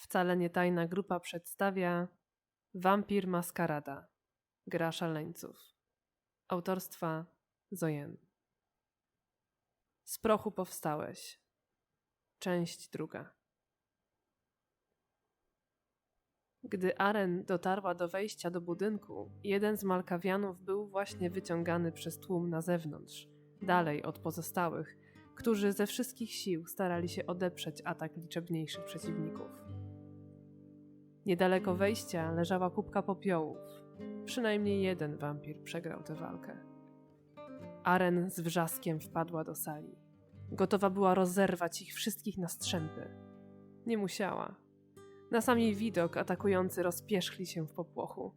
Wcale nie tajna grupa przedstawia Wampir Maskarada. Gra szaleńców. Autorstwa Zojen. Z prochu powstałeś. Część druga. Gdy Aren dotarła do wejścia do budynku, jeden z Malkawianów był właśnie wyciągany przez tłum na zewnątrz, dalej od pozostałych, którzy ze wszystkich sił starali się odeprzeć atak liczebniejszych przeciwników. Niedaleko wejścia leżała kubka popiołów. Przynajmniej jeden wampir przegrał tę walkę. Aren z wrzaskiem wpadła do sali. Gotowa była rozerwać ich wszystkich na strzępy. Nie musiała. Na sam jej widok atakujący rozpierzchli się w popłochu.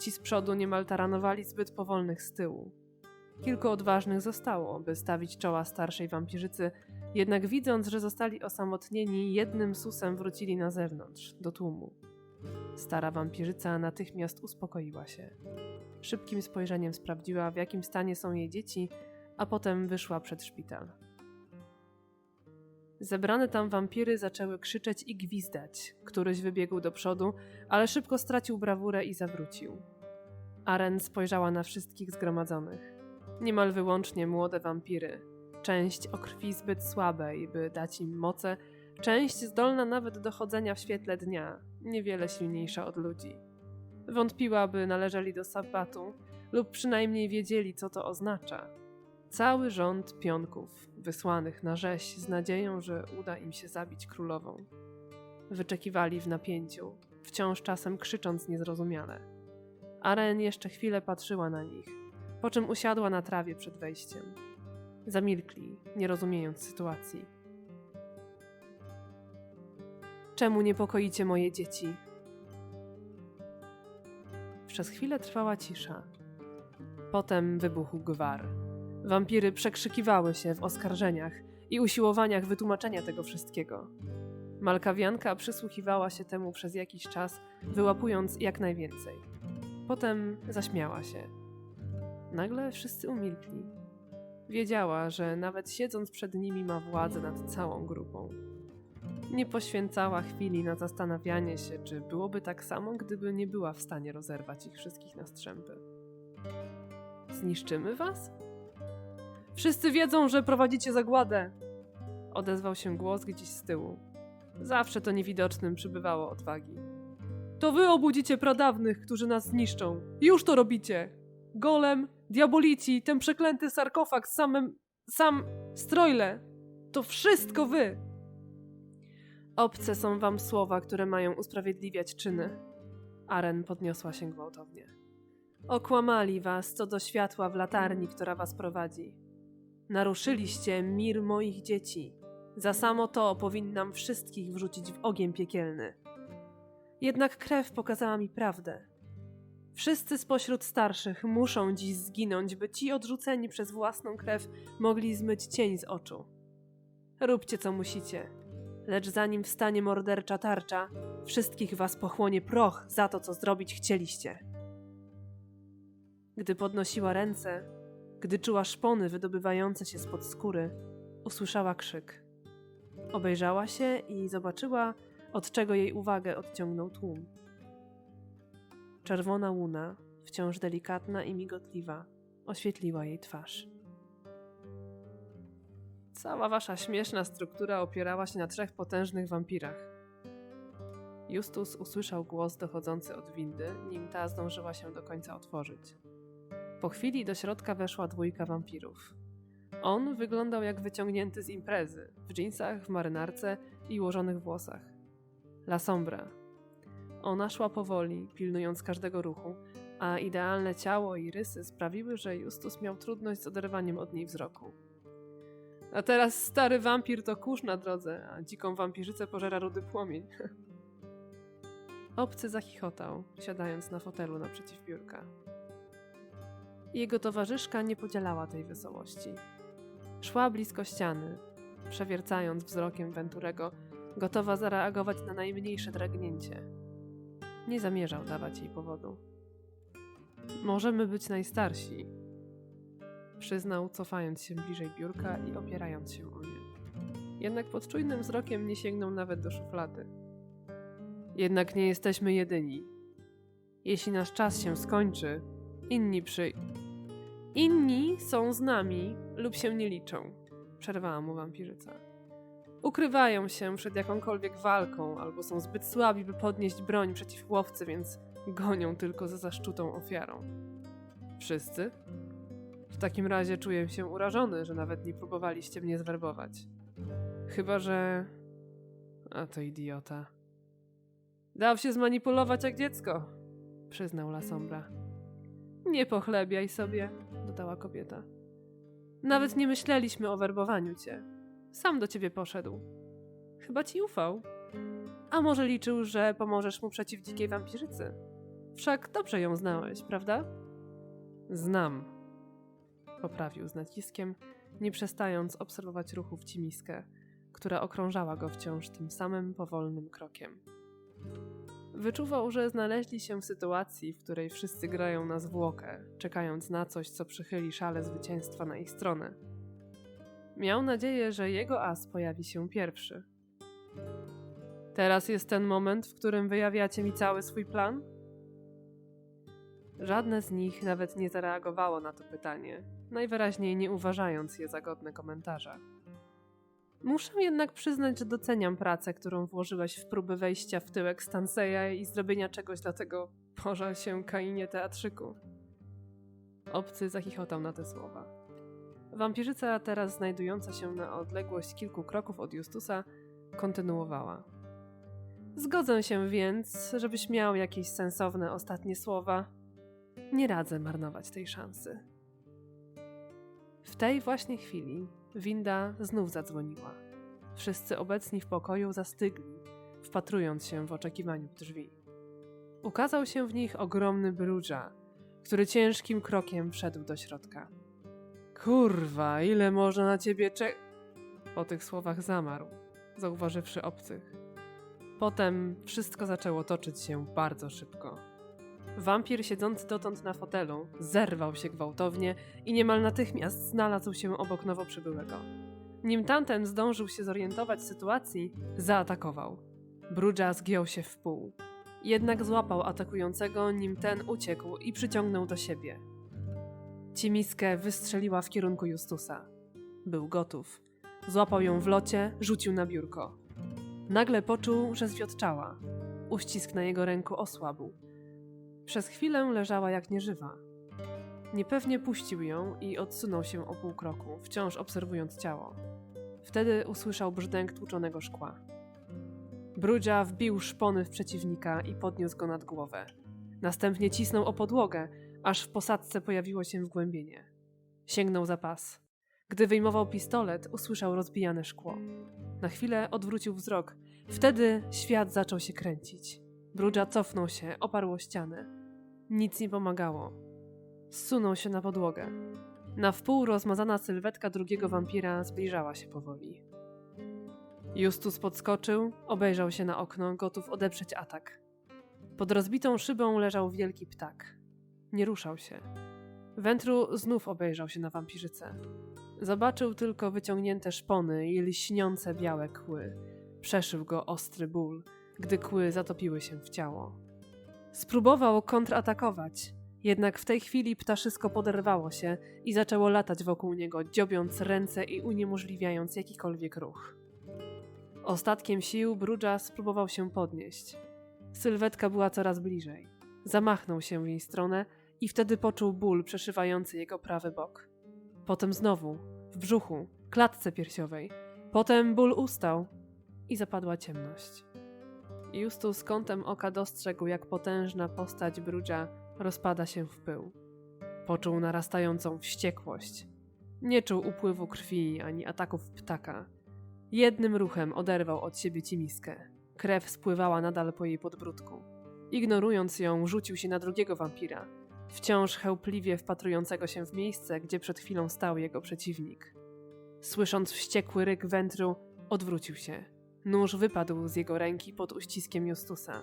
Ci z przodu niemal taranowali zbyt powolnych z tyłu. Kilku odważnych zostało, by stawić czoła starszej wampirzycy, jednak widząc, że zostali osamotnieni, jednym susem wrócili na zewnątrz, do tłumu. Stara wampirzyca natychmiast uspokoiła się. Szybkim spojrzeniem sprawdziła, w jakim stanie są jej dzieci, a potem wyszła przed szpital. Zebrane tam wampiry zaczęły krzyczeć i gwizdać. Któryś wybiegł do przodu, ale szybko stracił brawurę i zawrócił. Aren spojrzała na wszystkich zgromadzonych. Niemal wyłącznie młode wampiry. Część o krwi zbyt słabej, by dać im moce, część zdolna nawet do chodzenia w świetle dnia, niewiele silniejsza od ludzi. Wątpiła, by należeli do sabbatu, lub przynajmniej wiedzieli, co to oznacza. Cały rząd pionków, wysłanych na rzeź z nadzieją, że uda im się zabić królową. Wyczekiwali w napięciu, wciąż czasem krzycząc niezrozumiale. Aren jeszcze chwilę patrzyła na nich, po czym usiadła na trawie przed wejściem. Zamilkli, nie rozumiejąc sytuacji. Czemu niepokoicie moje dzieci? Przez chwilę trwała cisza. Potem wybuchł gwar. Wampiry przekrzykiwały się w oskarżeniach i usiłowaniach wytłumaczenia tego wszystkiego. Malkawianka przysłuchiwała się temu przez jakiś czas, wyłapując jak najwięcej. Potem zaśmiała się. Nagle wszyscy umilkli. Wiedziała, że nawet siedząc przed nimi ma władzę nad całą grupą. Nie poświęcała chwili na zastanawianie się, czy byłoby tak samo, gdyby nie była w stanie rozerwać ich wszystkich na strzępy. Zniszczymy was? Wszyscy wiedzą, że prowadzicie zagładę! Odezwał się głos gdzieś z tyłu. Zawsze to niewidocznym przybywało odwagi. To wy obudzicie pradawnych, którzy nas zniszczą. Już to robicie! Golem, diabolici, ten przeklęty sarkofag, samym... sam... strojle! To wszystko wy! Obce są wam słowa, które mają usprawiedliwiać czyny. Aren podniosła się gwałtownie. Okłamali was co do światła w latarni, która was prowadzi. Naruszyliście mir moich dzieci. Za samo to powinnam wszystkich wrzucić w ogień piekielny. Jednak krew pokazała mi prawdę. Wszyscy spośród starszych muszą dziś zginąć, by ci odrzuceni przez własną krew mogli zmyć cień z oczu. Róbcie co musicie, lecz zanim wstanie mordercza tarcza, wszystkich was pochłonie proch za to, co zrobić chcieliście. Gdy podnosiła ręce, gdy czuła szpony wydobywające się spod skóry, usłyszała krzyk. Obejrzała się i zobaczyła, od czego jej uwagę odciągnął tłum. Czerwona łuna, wciąż delikatna i migotliwa, oświetliła jej twarz. Cała wasza śmieszna struktura opierała się na trzech potężnych wampirach. Justus usłyszał głos dochodzący od windy, nim ta zdążyła się do końca otworzyć. Po chwili do środka weszła dwójka wampirów. On wyglądał jak wyciągnięty z imprezy, w dżinsach, w marynarce i ułożonych włosach. La Sombra. Ona szła powoli, pilnując każdego ruchu, a idealne ciało i rysy sprawiły, że Justus miał trudność z oderwaniem od niej wzroku. A teraz stary wampir to kurz na drodze, a dziką wampirzycę pożera rudy płomień. Obcy zachichotał, siadając na fotelu naprzeciw biurka. Jego towarzyszka nie podzielała tej wesołości. Szła blisko ściany, przewiercając wzrokiem Venturego, gotowa zareagować na najmniejsze dragnięcie. Nie zamierzał dawać jej powodu. Możemy być najstarsi, przyznał, cofając się bliżej biurka i opierając się o nie. Jednak pod czujnym wzrokiem nie sięgnął nawet do szuflady. Jednak nie jesteśmy jedyni. Jeśli nasz czas się skończy, inni przy... Inni są z nami lub się nie liczą, przerwała mu wampirzyca. Ukrywają się przed jakąkolwiek walką, albo są zbyt słabi, by podnieść broń przeciw łowcy, więc gonią tylko za zaszczutą ofiarą. Wszyscy? W takim razie czuję się urażony, że nawet nie próbowaliście mnie zwerbować. Chyba, że. A to idiota. Dał się zmanipulować jak dziecko, przyznał La Sombra. Nie pochlebiaj sobie, dodała kobieta. Nawet nie myśleliśmy o werbowaniu cię. Sam do ciebie poszedł. Chyba ci ufał. A może liczył, że pomożesz mu przeciw dzikiej wampirzycy? Wszak dobrze ją znałeś, prawda? Znam, poprawił z naciskiem, nie przestając obserwować ruchów cimiskę, która okrążała go wciąż tym samym powolnym krokiem. Wyczuwał, że znaleźli się w sytuacji, w której wszyscy grają na zwłokę, czekając na coś, co przychyli szale zwycięstwa na ich stronę. Miał nadzieję, że jego as pojawi się pierwszy. Teraz jest ten moment, w którym wyjawiacie mi cały swój plan? Żadne z nich nawet nie zareagowało na to pytanie, najwyraźniej nie uważając je za godne komentarza. Muszę jednak przyznać, że doceniam pracę, którą włożyłeś w próby wejścia w tyłek Stanseya i zrobienia czegoś dla tego, pożal się Kainie teatrzyku. Obcy zachichotał na te słowa. Wampirzyca, teraz znajdująca się na odległość kilku kroków od Justusa, kontynuowała. Zgodzę się więc, żebyś miał jakieś sensowne ostatnie słowa. Nie radzę marnować tej szansy. W tej właśnie chwili winda znów zadzwoniła. Wszyscy obecni w pokoju zastygli, wpatrując się w oczekiwaniu drzwi. Ukazał się w nich ogromny brudża, który ciężkim krokiem wszedł do środka. Kurwa, ile można na ciebie cze... Po tych słowach zamarł, zauważywszy obcych. Potem wszystko zaczęło toczyć się bardzo szybko. Wampir siedzący dotąd na fotelu zerwał się gwałtownie i niemal natychmiast znalazł się obok nowo przybyłego. Nim tamten zdążył się zorientować sytuacji, zaatakował. Brudża zgiął się w pół. Jednak złapał atakującego, nim ten uciekł i przyciągnął do siebie. Cimiskę wystrzeliła w kierunku Justusa. Był gotów. Złapał ją w locie, rzucił na biurko. Nagle poczuł, że zwiotczała. Uścisk na jego ręku osłabł. Przez chwilę leżała jak nieżywa. Niepewnie puścił ją i odsunął się o pół kroku, wciąż obserwując ciało. Wtedy usłyszał brzdęk tłuczonego szkła. Brudzia wbił szpony w przeciwnika i podniósł go nad głowę. Następnie cisnął o podłogę, aż w posadzce pojawiło się wgłębienie. Sięgnął za pas. Gdy wyjmował pistolet, usłyszał rozbijane szkło. Na chwilę odwrócił wzrok. Wtedy świat zaczął się kręcić. Brudża cofnął się, oparł o ścianę. Nic nie pomagało. Zsunął się na podłogę. Na wpół rozmazana sylwetka drugiego wampira zbliżała się powoli. Justus podskoczył, obejrzał się na okno, gotów odeprzeć atak. Pod rozbitą szybą leżał wielki ptak. Nie ruszał się. Wętru znów obejrzał się na wampirzycę. Zobaczył tylko wyciągnięte szpony i lśniące białe kły. Przeszył go ostry ból, gdy kły zatopiły się w ciało. Spróbował kontratakować, jednak w tej chwili ptaszysko poderwało się i zaczęło latać wokół niego, dziobiąc ręce i uniemożliwiając jakikolwiek ruch. Ostatkiem sił Brudża spróbował się podnieść. Sylwetka była coraz bliżej. Zamachnął się w jej stronę i wtedy poczuł ból przeszywający jego prawy bok. Potem znowu, w brzuchu, klatce piersiowej. Potem ból ustał i zapadła ciemność. Justus kątem oka dostrzegł, jak potężna postać Brudża rozpada się w pył. Poczuł narastającą wściekłość. Nie czuł upływu krwi ani ataków ptaka. Jednym ruchem oderwał od siebie cimiskę. Krew spływała nadal po jej podbródku. Ignorując ją, rzucił się na drugiego wampira, wciąż chełpliwie wpatrującego się w miejsce, gdzie przed chwilą stał jego przeciwnik. Słysząc wściekły ryk wędru, odwrócił się. Nóż wypadł z jego ręki pod uściskiem Justusa.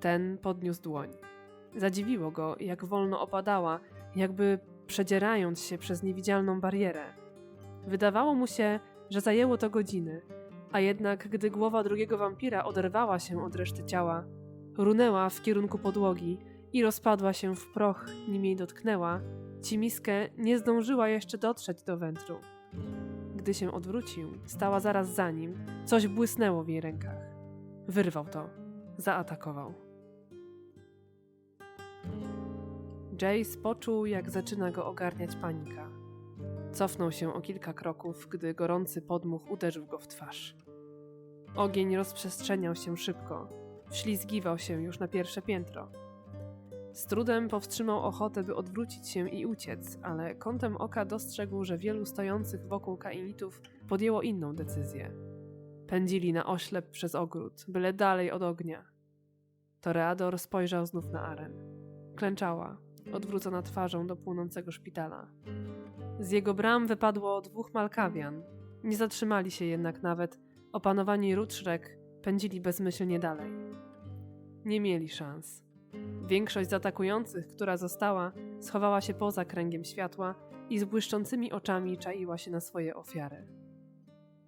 Ten podniósł dłoń. Zadziwiło go, jak wolno opadała, jakby przedzierając się przez niewidzialną barierę. Wydawało mu się, że zajęło to godziny, a jednak gdy głowa drugiego wampira oderwała się od reszty ciała, runęła w kierunku podłogi i rozpadła się w proch, nim jej dotknęła, Cimiskę nie zdążyła jeszcze dotrzeć do wętru. Gdy się odwrócił, stała zaraz za nim, coś błysnęło w jej rękach. Wyrwał to, zaatakował. Jace poczuł, jak zaczyna go ogarniać panika. Cofnął się o kilka kroków, gdy gorący podmuch uderzył go w twarz. Ogień rozprzestrzeniał się szybko, wślizgiwał się już na pierwsze piętro. Z trudem powstrzymał ochotę, by odwrócić się i uciec, ale kątem oka dostrzegł, że wielu stojących wokół kainitów podjęło inną decyzję. Pędzili na oślep przez ogród, byle dalej od ognia. Toreador spojrzał znów na Aren. Klęczała, odwrócona twarzą do płonącego szpitala. Z jego bram wypadło dwóch Malkawian. Nie zatrzymali się jednak nawet. Opanowani Rutschrek pędzili bezmyślnie dalej. Nie mieli szans. Większość z atakujących, która została, schowała się poza kręgiem światła i z błyszczącymi oczami czaiła się na swoje ofiary.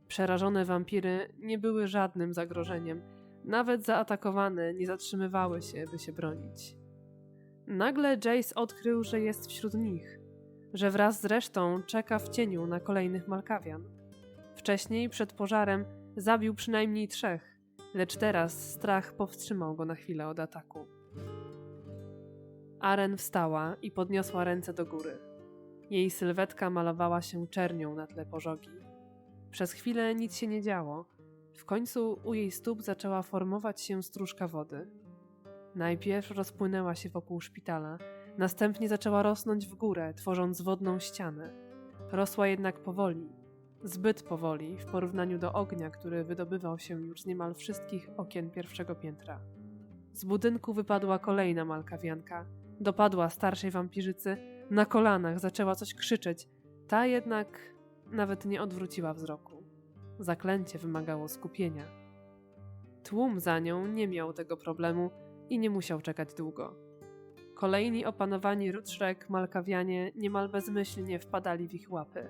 Przerażone wampiry nie były żadnym zagrożeniem, nawet zaatakowane nie zatrzymywały się, by się bronić. Nagle Jace odkrył, że jest wśród nich, że wraz z resztą czeka w cieniu na kolejnych Malkawian. Wcześniej, przed pożarem, zabił przynajmniej trzech, lecz teraz strach powstrzymał go na chwilę od ataku. Aren wstała i podniosła ręce do góry. Jej sylwetka malowała się czernią na tle pożogi. Przez chwilę nic się nie działo. W końcu u jej stóp zaczęła formować się stróżka wody. Najpierw rozpłynęła się wokół szpitala, następnie zaczęła rosnąć w górę, tworząc wodną ścianę. Rosła jednak powoli, zbyt powoli w porównaniu do ognia, który wydobywał się już z niemal wszystkich okien pierwszego piętra. Z budynku wypadła kolejna malkawianka. Dopadła starszej wampirzycy, na kolanach zaczęła coś krzyczeć. Ta jednak nawet nie odwróciła wzroku. Zaklęcie wymagało skupienia. Tłum za nią nie miał tego problemu i nie musiał czekać długo. Kolejni opanowani Rutschrek Malkawianie niemal bezmyślnie wpadali w ich łapy.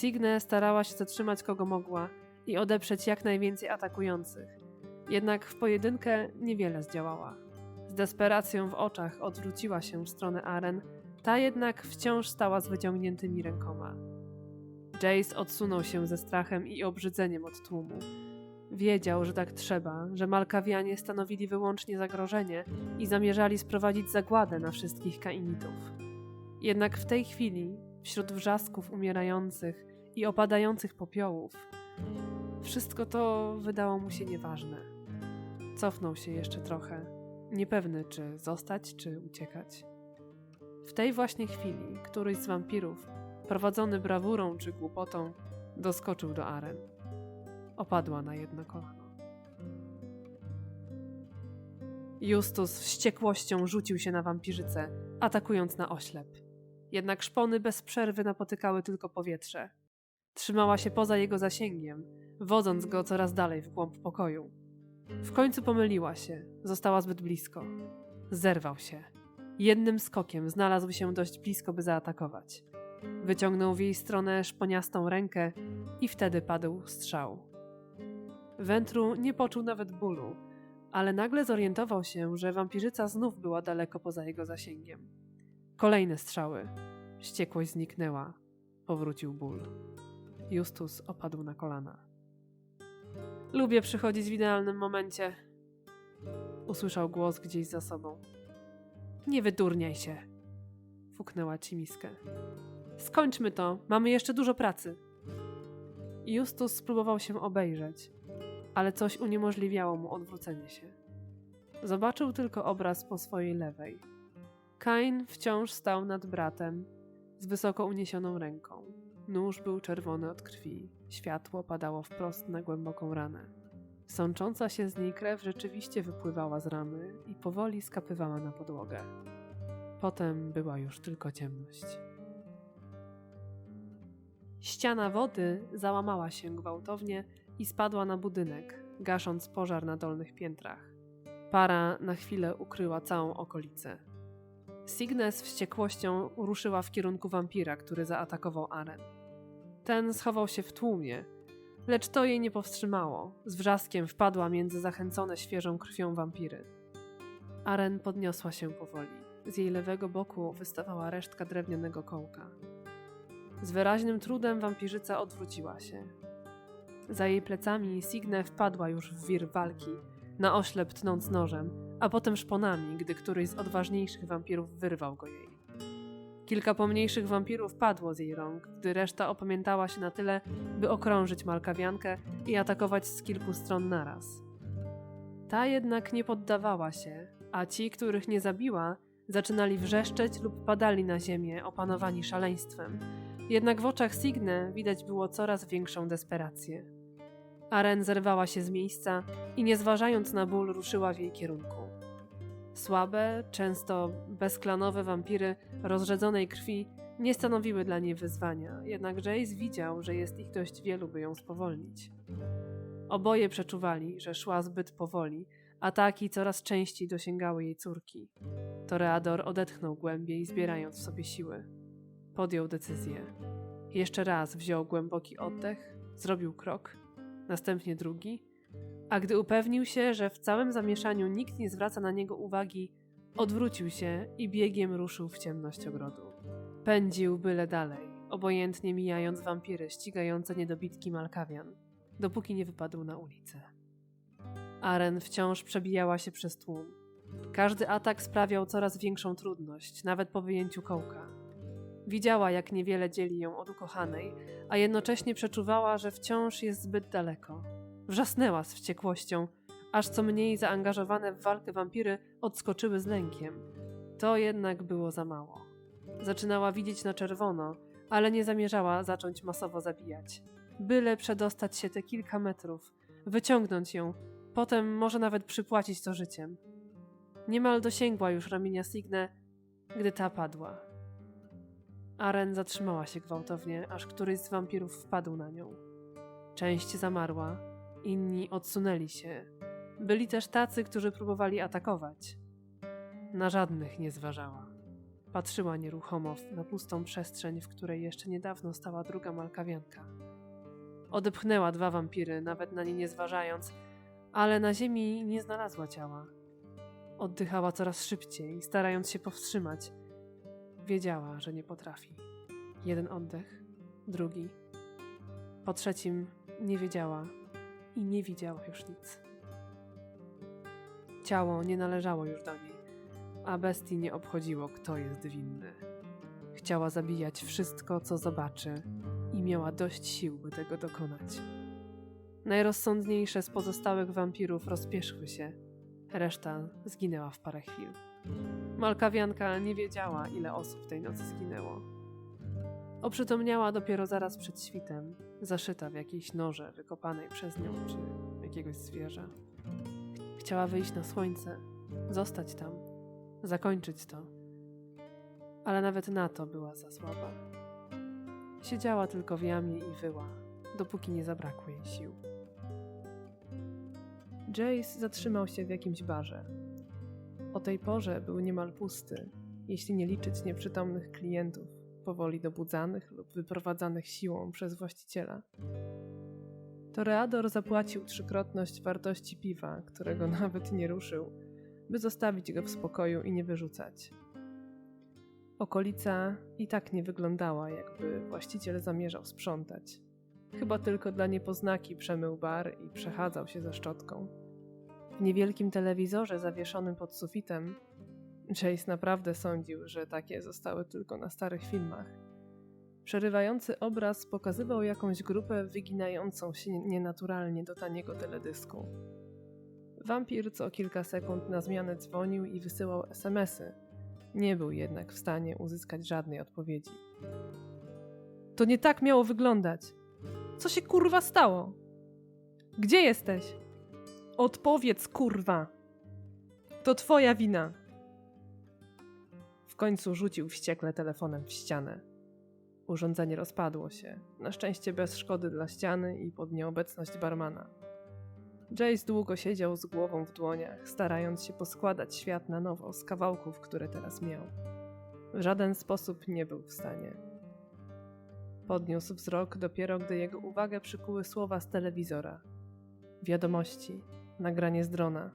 Signe starała się zatrzymać kogo mogła i odeprzeć jak najwięcej atakujących. Jednak w pojedynkę niewiele zdziałała. Desperacją w oczach odwróciła się w stronę Aren, ta jednak wciąż stała z wyciągniętymi rękoma. Jace odsunął się ze strachem i obrzydzeniem od tłumu. Wiedział, że tak trzeba, że Malkawianie stanowili wyłącznie zagrożenie i zamierzali sprowadzić zagładę na wszystkich kainitów. Jednak w tej chwili, wśród wrzasków umierających i opadających popiołów, wszystko to wydało mu się nieważne. Cofnął się jeszcze trochę, niepewny czy zostać, czy uciekać. W tej właśnie chwili któryś z wampirów, prowadzony brawurą czy głupotą, doskoczył do aren. Opadła na jedno kolano. Justus wściekłością rzucił się na wampirzycę, atakując na oślep. Jednak szpony bez przerwy napotykały tylko powietrze. Trzymała się poza jego zasięgiem, wodząc go coraz dalej w głąb pokoju. W końcu pomyliła się, została zbyt blisko. Zerwał się. Jednym skokiem znalazł się dość blisko, by zaatakować. Wyciągnął w jej stronę szponiastą rękę i wtedy padł strzał. Wętru nie poczuł nawet bólu, ale nagle zorientował się, że wampirzyca znów była daleko poza jego zasięgiem. Kolejne strzały. Wściekłość zniknęła. Powrócił ból. Justus opadł na kolana. Lubię przychodzić w idealnym momencie. Usłyszał głos gdzieś za sobą. Nie wydurniaj się. Fuknęła ci miskę. Skończmy to, mamy jeszcze dużo pracy. Justus spróbował się obejrzeć, ale coś uniemożliwiało mu odwrócenie się. Zobaczył tylko obraz po swojej lewej. Kain wciąż stał nad bratem z wysoko uniesioną ręką. Nóż był czerwony od krwi, światło padało wprost na głęboką ranę. Sącząca się z niej krew rzeczywiście wypływała z rany i powoli skapywała na podłogę. Potem była już tylko ciemność. Ściana wody załamała się gwałtownie i spadła na budynek, gasząc pożar na dolnych piętrach. Para na chwilę ukryła całą okolicę. Signes z wściekłością ruszyła w kierunku wampira, który zaatakował Aren. Ten schował się w tłumie, Lecz to jej nie powstrzymało. Z wrzaskiem wpadła między zachęcone świeżą krwią wampiry. Aren podniosła się powoli. Z jej lewego boku wystawała resztka drewnianego kołka. Z wyraźnym trudem wampirzyca odwróciła się. Za jej plecami Signe wpadła już w wir walki, na oślep tnąc nożem, a potem szponami, gdy któryś z odważniejszych wampirów wyrwał go jej. Kilka pomniejszych wampirów padło z jej rąk, gdy reszta opamiętała się na tyle, by okrążyć malkawiankę i atakować z kilku stron naraz. Ta jednak nie poddawała się, a ci, których nie zabiła, zaczynali wrzeszczeć lub padali na ziemię, opanowani szaleństwem. Jednak w oczach Signe widać było coraz większą desperację. Aren zerwała się z miejsca i nie zważając na ból ruszyła w jej kierunku. Słabe, często bezklanowe wampiry rozrzedzonej krwi nie stanowiły dla niej wyzwania, jednak Jace widział, że jest ich dość wielu, by ją spowolnić. Oboje przeczuwali, że szła zbyt powoli, ataki coraz częściej dosięgały jej córki. Toreador odetchnął głębiej, zbierając w sobie siły. Podjął decyzję. Jeszcze raz wziął głęboki oddech, zrobił krok, następnie drugi, a gdy upewnił się, że w całym zamieszaniu nikt nie zwraca na niego uwagi, odwrócił się i biegiem ruszył w ciemność ogrodu. Pędził byle dalej, obojętnie mijając wampiry ścigające niedobitki Malkawian, dopóki nie wypadł na ulicę. Aren wciąż przebijała się przez tłum. Każdy atak sprawiał coraz większą trudność, nawet po wyjęciu kołka. Widziała, jak niewiele dzieli ją od ukochanej, a jednocześnie przeczuwała, że wciąż jest zbyt daleko. Wrzasnęła z wściekłością, aż co mniej zaangażowane w walkę wampiry odskoczyły z lękiem. To jednak było za mało. Zaczynała widzieć na czerwono, ale nie zamierzała zacząć masowo zabijać. Byle przedostać się te kilka metrów, wyciągnąć ją, potem może nawet przypłacić to życiem. Niemal dosięgła już ramienia Signe, gdy ta padła. Aren zatrzymała się gwałtownie, aż któryś z wampirów wpadł na nią. Część zamarła, inni odsunęli się. Byli też tacy, którzy próbowali atakować. Na żadnych nie zważała. Patrzyła nieruchomo na pustą przestrzeń, w której jeszcze niedawno stała druga malkawianka. Odepchnęła dwa wampiry, nawet na nie nie zważając, ale na ziemi nie znalazła ciała. Oddychała coraz szybciej, starając się powstrzymać. Wiedziała, że nie potrafi. Jeden oddech, drugi. Po trzecim nie wiedziała i nie widziała już nic. Ciało nie należało już do niej, a bestii nie obchodziło, kto jest winny. Chciała zabijać wszystko, co zobaczy, i miała dość sił, by tego dokonać. Najrozsądniejsze z pozostałych wampirów rozpieszły się, reszta zginęła w parę chwil. Malkawianka nie wiedziała, ile osób tej nocy zginęło. Oprzytomniała dopiero zaraz przed świtem, zaszyta w jakiejś noże wykopanej przez nią czy jakiegoś zwierza. Chciała wyjść na słońce, zostać tam, zakończyć to. Ale nawet na to była za słaba. Siedziała tylko w jamie i wyła, dopóki nie zabrakło jej sił. Jace zatrzymał się w jakimś barze. O tej porze był niemal pusty, jeśli nie liczyć nieprzytomnych klientów, powoli dobudzanych lub wyprowadzanych siłą przez właściciela. Toreador zapłacił trzykrotność wartości piwa, którego nawet nie ruszył, by zostawić go w spokoju i nie wyrzucać. Okolica i tak nie wyglądała, jakby właściciel zamierzał sprzątać. Chyba tylko dla niepoznaki przemył bar i przechadzał się ze szczotką. W niewielkim telewizorze zawieszonym pod sufitem Chase naprawdę sądził, że takie zostały tylko na starych filmach. Przerywający obraz pokazywał jakąś grupę wyginającą się nienaturalnie do taniego teledysku. Wampir co kilka sekund na zmianę dzwonił i wysyłał SMSy. Nie był jednak w stanie uzyskać żadnej odpowiedzi. To nie tak miało wyglądać. Co się kurwa stało? Gdzie jesteś? Odpowiedz, kurwa! To twoja wina! W końcu rzucił wściekle telefonem w ścianę. Urządzenie rozpadło się, na szczęście bez szkody dla ściany i pod nieobecność barmana. Jace długo siedział z głową w dłoniach, starając się poskładać świat na nowo z kawałków, które teraz miał. W żaden sposób nie był w stanie. Podniósł wzrok dopiero, gdy jego uwagę przykuły słowa z telewizora. Wiadomości, nagranie z drona.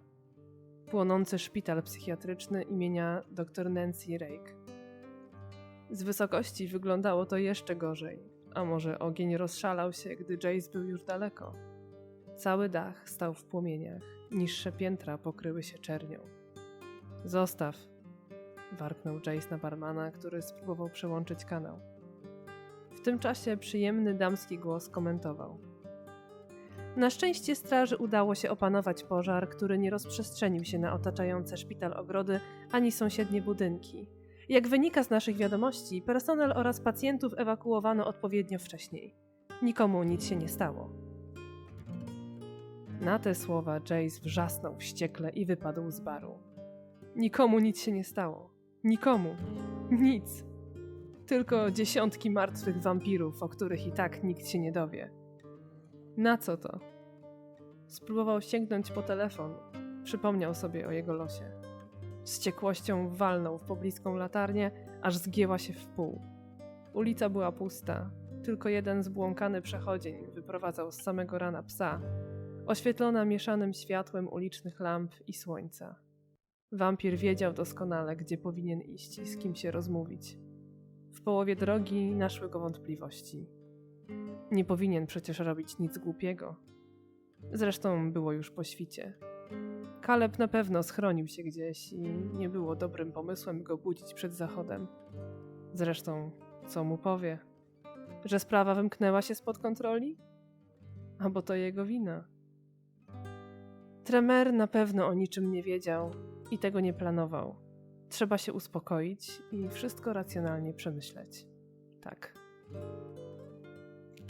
Płonący szpital psychiatryczny imienia dr Nancy Rake. Z wysokości wyglądało to jeszcze gorzej, a może ogień rozszalał się, gdy Jace był już daleko. Cały dach stał w płomieniach, niższe piętra pokryły się czernią. Zostaw, warknął Jace na barmana, który spróbował przełączyć kanał. W tym czasie przyjemny damski głos komentował. Na szczęście straży udało się opanować pożar, który nie rozprzestrzenił się na otaczające szpital ogrody ani sąsiednie budynki. Jak wynika z naszych wiadomości, personel oraz pacjentów ewakuowano odpowiednio wcześniej. Nikomu nic się nie stało. Na te słowa Jace wrzasnął wściekle i wypadł z baru. Nikomu nic się nie stało. Nikomu. Nic. Tylko dziesiątki martwych wampirów, o których i tak nikt się nie dowie. Na co to? Spróbował sięgnąć po telefon. Przypomniał sobie o jego losie. Z ciekłością walnął w pobliską latarnię, aż zgięła się w pół. Ulica była pusta. Tylko jeden zbłąkany przechodzień wyprowadzał z samego rana psa, oświetlona mieszanym światłem ulicznych lamp i słońca. Wampir wiedział doskonale, gdzie powinien iść i z kim się rozmówić. W połowie drogi naszły go wątpliwości. Nie powinien przecież robić nic głupiego. Zresztą było już po świcie. Kaleb na pewno schronił się gdzieś i nie było dobrym pomysłem go budzić przed zachodem. Zresztą, co mu powie? Że sprawa wymknęła się spod kontroli? A bo to jego wina. Tremer na pewno o niczym nie wiedział i tego nie planował. Trzeba się uspokoić i wszystko racjonalnie przemyśleć. Tak.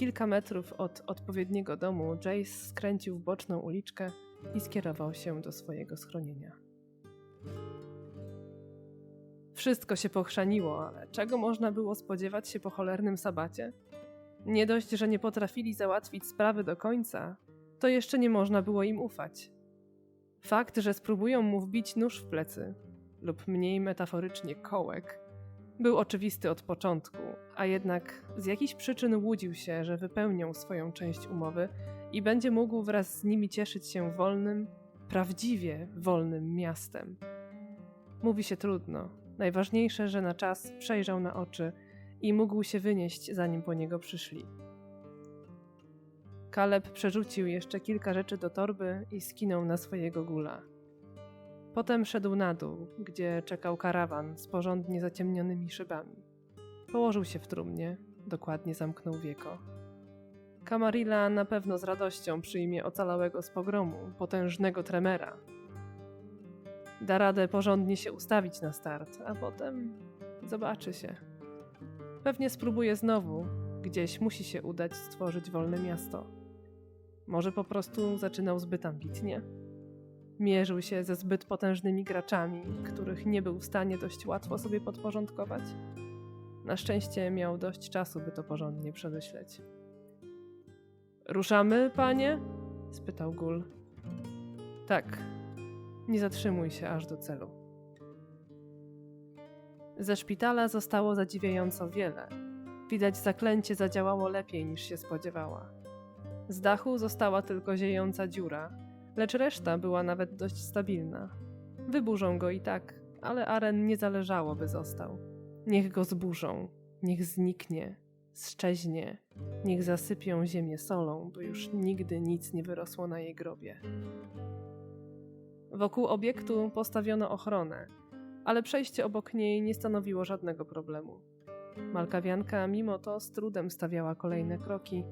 Kilka metrów od odpowiedniego domu Jace skręcił w boczną uliczkę i skierował się do swojego schronienia. Wszystko się pochrzaniło, ale czego można było spodziewać się po cholernym sabacie? Nie dość, że nie potrafili załatwić sprawy do końca, to jeszcze nie można było im ufać. Fakt, że spróbują mu wbić nóż w plecy, lub mniej metaforycznie kołek, był oczywisty od początku, a jednak z jakichś przyczyn łudził się, że wypełnią swoją część umowy i będzie mógł wraz z nimi cieszyć się wolnym, prawdziwie wolnym miastem. Mówi się trudno. Najważniejsze, że na czas przejrzał na oczy i mógł się wynieść, zanim po niego przyszli. Kaleb przerzucił jeszcze kilka rzeczy do torby i skinął na swojego gula. Potem szedł na dół, gdzie czekał karawan z porządnie zaciemnionymi szybami. Położył się w trumnie, dokładnie zamknął wieko. Kamarilla na pewno z radością przyjmie ocalałego z pogromu, potężnego tremera. Da radę porządnie się ustawić na start, a potem zobaczy się. Pewnie spróbuje znowu, gdzieś musi się udać stworzyć wolne miasto. Może po prostu zaczynał zbyt ambitnie? Mierzył się ze zbyt potężnymi graczami, których nie był w stanie dość łatwo sobie podporządkować. Na szczęście miał dość czasu, by to porządnie przemyśleć. Ruszamy, panie? spytał Gul. Tak. Nie zatrzymuj się aż do celu. Ze szpitala zostało zadziwiająco wiele. Widać, zaklęcie zadziałało lepiej niż się spodziewała. Z dachu została tylko ziejąca dziura, lecz reszta była nawet dość stabilna. Wyburzą go i tak, ale Aren nie zależało, by został. Niech go zburzą, niech zniknie, szczeźnie, niech zasypią ziemię solą, by już nigdy nic nie wyrosło na jej grobie. Wokół obiektu postawiono ochronę, ale przejście obok niej nie stanowiło żadnego problemu. Malkawianka mimo to z trudem stawiała kolejne kroki,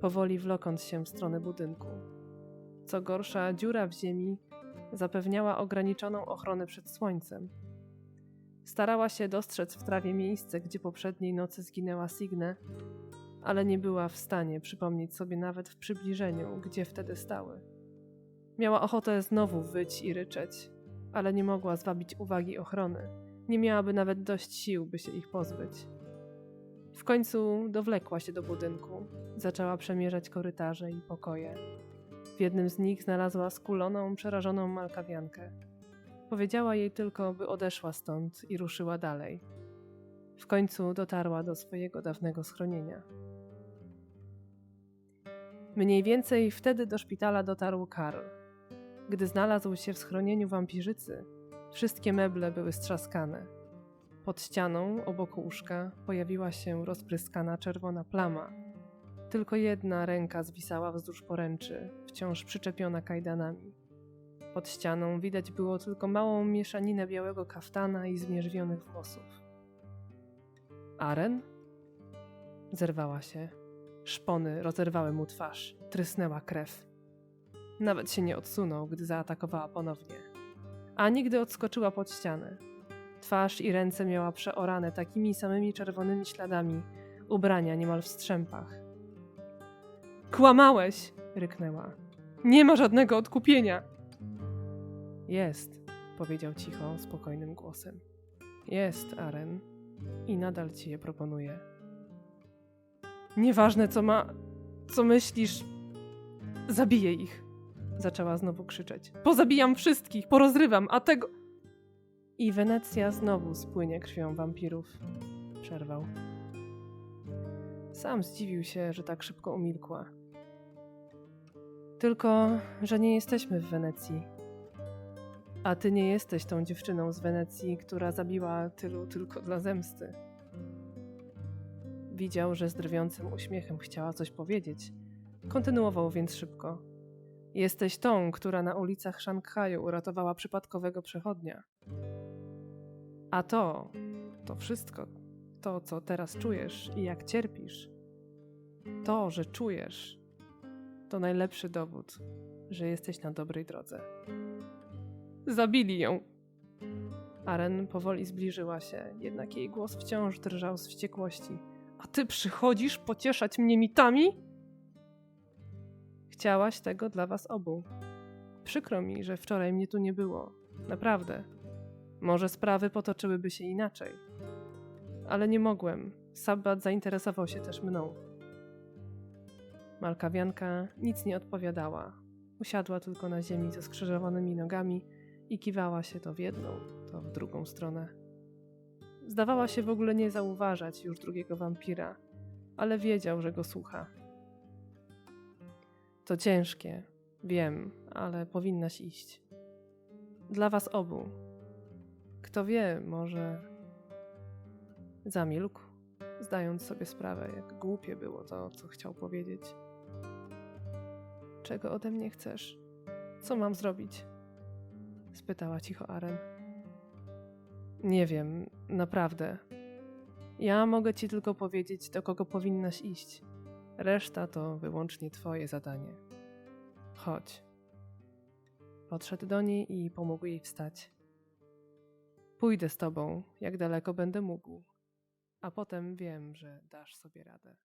powoli wlokąc się w stronę budynku. Co gorsza, dziura w ziemi zapewniała ograniczoną ochronę przed słońcem. Starała się dostrzec w trawie miejsce, gdzie poprzedniej nocy zginęła Signe, ale nie była w stanie przypomnieć sobie nawet w przybliżeniu, gdzie wtedy stały. Miała ochotę znowu wyć i ryczeć, ale nie mogła zwabić uwagi ochrony. Nie miałaby nawet dość sił, by się ich pozbyć. W końcu dowlekła się do budynku, zaczęła przemierzać korytarze i pokoje. W jednym z nich znalazła skuloną, przerażoną malkawiankę. Powiedziała jej tylko, by odeszła stąd i ruszyła dalej. W końcu dotarła do swojego dawnego schronienia. Mniej więcej wtedy do szpitala dotarł Karl. Gdy znalazł się w schronieniu wampirzycy, wszystkie meble były strzaskane. Pod ścianą, obok łóżka, pojawiła się rozpryskana czerwona plama. Tylko jedna ręka zwisała wzdłuż poręczy, wciąż przyczepiona kajdanami. Pod ścianą widać było tylko małą mieszaninę białego kaftana i zmierzwionych włosów. Aren? Zerwała się. Szpony rozerwały mu twarz, trysnęła krew. Nawet się nie odsunął, gdy zaatakowała ponownie. Ani gdy odskoczyła pod ścianę. Twarz i ręce miała przeorane takimi samymi czerwonymi śladami, ubrania niemal w strzępach. Kłamałeś! ryknęła. Nie ma żadnego odkupienia! Jest, powiedział cicho, spokojnym głosem. Jest, Aren. I nadal ci je proponuję. Nieważne, co ma. co myślisz. Zabiję ich. Zaczęła znowu krzyczeć. Pozabijam wszystkich, porozrywam, a tego. I Wenecja znowu spłynie krwią wampirów. Przerwał. Sam zdziwił się, że tak szybko umilkła. Tylko, że nie jesteśmy w Wenecji. A ty nie jesteś tą dziewczyną z Wenecji, która zabiła tylu tylko dla zemsty. Widział, że z drwiącym uśmiechem chciała coś powiedzieć. Kontynuował więc szybko. Jesteś tą, która na ulicach Szanghaju uratowała przypadkowego przechodnia. A to, to wszystko, to co teraz czujesz i jak cierpisz, to, że czujesz, to najlepszy dowód, że jesteś na dobrej drodze. Zabili ją. Aren powoli zbliżyła się, jednak jej głos wciąż drżał z wściekłości. A ty przychodzisz pocieszać mnie mitami? Chciałaś tego dla was obu. Przykro mi, że wczoraj mnie tu nie było. Naprawdę. Może sprawy potoczyłyby się inaczej. Ale nie mogłem. Sabbat zainteresował się też mną. Malkawianka nic nie odpowiadała. Usiadła tylko na ziemi ze skrzyżowanymi nogami i kiwała się to w jedną, to w drugą stronę. Zdawała się w ogóle nie zauważać już drugiego wampira, ale wiedział, że go słucha. To ciężkie, wiem, ale powinnaś iść. Dla was obu. Kto wie, może. Zamilkł, zdając sobie sprawę, jak głupie było to, co chciał powiedzieć. Czego ode mnie chcesz? Co mam zrobić? spytała cicho Aren. Nie wiem, naprawdę. Ja mogę ci tylko powiedzieć, do kogo powinnaś iść. Reszta to wyłącznie twoje zadanie. Chodź. Podszedł do niej i pomógł jej wstać. Pójdę z tobą, jak daleko będę mógł, a potem wiem, że dasz sobie radę.